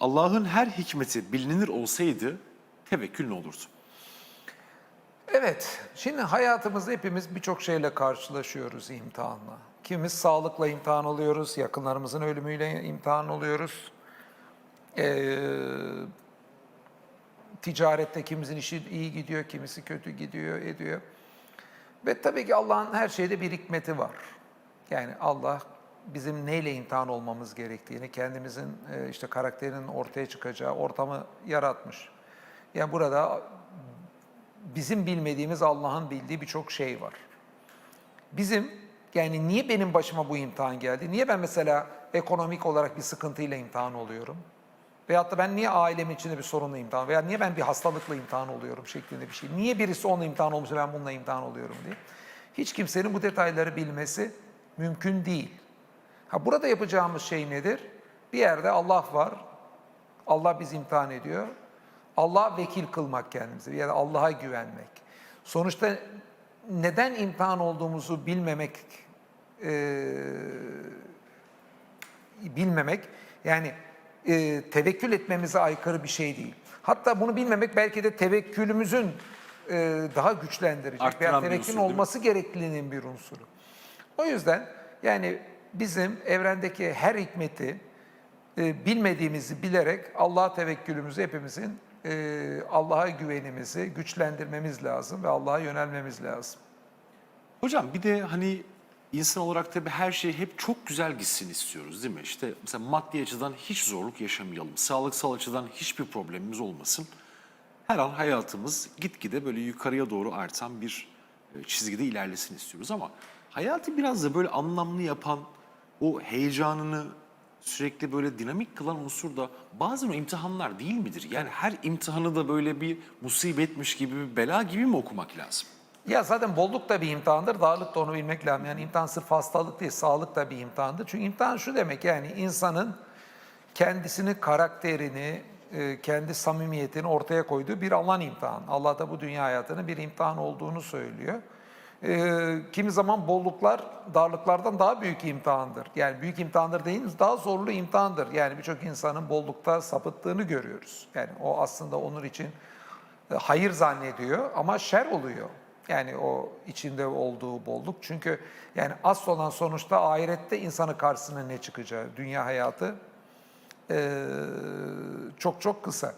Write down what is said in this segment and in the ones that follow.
Allah'ın her hikmeti bilinir olsaydı tevekkül ne olurdu? Evet, şimdi hayatımızda hepimiz birçok şeyle karşılaşıyoruz imtihanla. Kimimiz sağlıkla imtihan oluyoruz, yakınlarımızın ölümüyle imtihan oluyoruz. Ee, ticarette kimimizin işi iyi gidiyor, kimisi kötü gidiyor, ediyor. Ve tabii ki Allah'ın her şeyde bir hikmeti var. Yani Allah bizim neyle imtihan olmamız gerektiğini, kendimizin e, işte karakterinin ortaya çıkacağı ortamı yaratmış. Yani burada bizim bilmediğimiz Allah'ın bildiği birçok şey var. Bizim yani niye benim başıma bu imtihan geldi? Niye ben mesela ekonomik olarak bir sıkıntıyla imtihan oluyorum? Veyahut da ben niye ailemin içinde bir sorunla imtihan veya niye ben bir hastalıkla imtihan oluyorum şeklinde bir şey. Niye birisi onunla imtihan olmuş ben bununla imtihan oluyorum diye. Hiç kimsenin bu detayları bilmesi mümkün değil. Ha burada yapacağımız şey nedir? Bir yerde Allah var. Allah bizi imtihan ediyor. Allah vekil kılmak kendimizi. Bir yerde Allah'a güvenmek. Sonuçta neden imtihan olduğumuzu bilmemek eee bilmemek yani e, tevekkül etmemize aykırı bir şey değil. Hatta bunu bilmemek belki de tevekkülümüzün e, daha güçlendirecek Arttıran bir tevekkülün unsur, olması gerekliliğinin bir unsuru. O yüzden yani bizim evrendeki her hikmeti e, bilmediğimizi bilerek Allah'a tevekkülümüzü hepimizin e, Allah'a güvenimizi güçlendirmemiz lazım ve Allah'a yönelmemiz lazım. Hocam bir de hani insan olarak tabii her şey hep çok güzel gitsin istiyoruz değil mi? İşte mesela maddi açıdan hiç zorluk yaşamayalım. Sağlıksal açıdan hiçbir problemimiz olmasın. Her an hayatımız gitgide böyle yukarıya doğru artan bir e, çizgide ilerlesin istiyoruz ama hayatı biraz da böyle anlamlı yapan o heyecanını sürekli böyle dinamik kılan unsur da bazen o imtihanlar değil midir? Yani her imtihanı da böyle bir musibetmiş gibi, bir bela gibi mi okumak lazım? Ya zaten bolluk da bir imtihandır, darlık da onu bilmek lazım. Yani imtihan sırf hastalık değil, sağlık da bir imtihandır. Çünkü imtihan şu demek yani insanın kendisini, karakterini, e, kendi samimiyetini ortaya koyduğu bir alan imtihan. Allah da bu dünya hayatının bir imtihan olduğunu söylüyor. E, kimi zaman bolluklar darlıklardan daha büyük imtihandır. Yani büyük imtihandır değil, daha zorlu imtihandır. Yani birçok insanın bollukta sapıttığını görüyoruz. Yani o aslında onun için e, hayır zannediyor ama şer oluyor. Yani o içinde olduğu bolluk. Çünkü yani asıl olan sonuçta ahirette insanı karşısına ne çıkacağı. Dünya hayatı eee, çok çok kısa.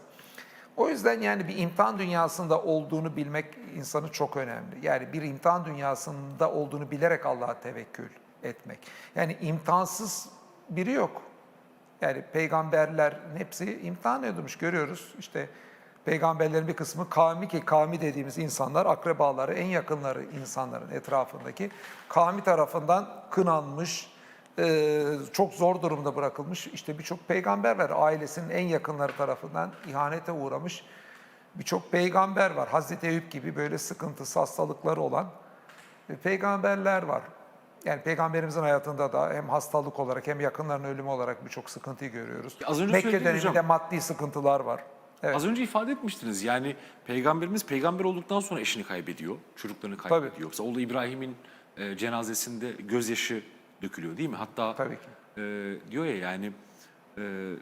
O yüzden yani bir imtihan dünyasında olduğunu bilmek insanı çok önemli. Yani bir imtihan dünyasında olduğunu bilerek Allah'a tevekkül etmek. Yani imtihansız biri yok. Yani peygamberlerin hepsi imtihan edilmiş görüyoruz. İşte peygamberlerin bir kısmı kavmi ki kavmi dediğimiz insanlar akrabaları, en yakınları insanların etrafındaki kavmi tarafından kınanmış, e, çok zor durumda bırakılmış. İşte birçok peygamber var. Ailesinin en yakınları tarafından ihanete uğramış birçok peygamber var. Hazreti Eyüp gibi böyle sıkıntısı, hastalıkları olan e, peygamberler var. Yani peygamberimizin hayatında da hem hastalık olarak hem yakınların ölümü olarak birçok sıkıntıyı görüyoruz. Az önce Mekke döneminde hocam. maddi sıkıntılar var. Evet. Az önce ifade etmiştiniz yani peygamberimiz peygamber olduktan sonra eşini kaybediyor, çocuklarını kaybediyor. Mesela oğlu İbrahim'in e, cenazesinde gözyaşı dökülüyor değil mi? Hatta Tabii ki. e, diyor ya yani e,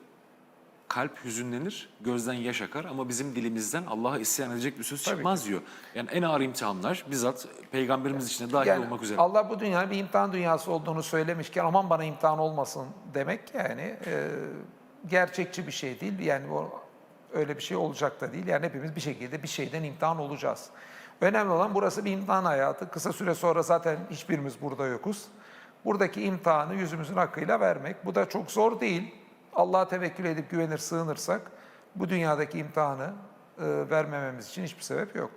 kalp hüzünlenir, gözden yaş akar ama bizim dilimizden Allah'a isyan edecek bir söz Tabii çıkmaz diyor. Yani en ağır imtihanlar bizzat peygamberimiz için de dahil Yani olmak üzere. Allah bu dünyanın bir imtihan dünyası olduğunu söylemişken aman bana imtihan olmasın demek yani e, gerçekçi bir şey değil. Yani o öyle bir şey olacak da değil. Yani hepimiz bir şekilde bir şeyden imtihan olacağız. Önemli olan burası bir imtihan hayatı. Kısa süre sonra zaten hiçbirimiz burada yokuz. Buradaki imtihanı yüzümüzün hakkıyla vermek. Bu da çok zor değil. Allah'a tevekkül edip güvenir, sığınırsak bu dünyadaki imtihanı e, vermememiz için hiçbir sebep yok.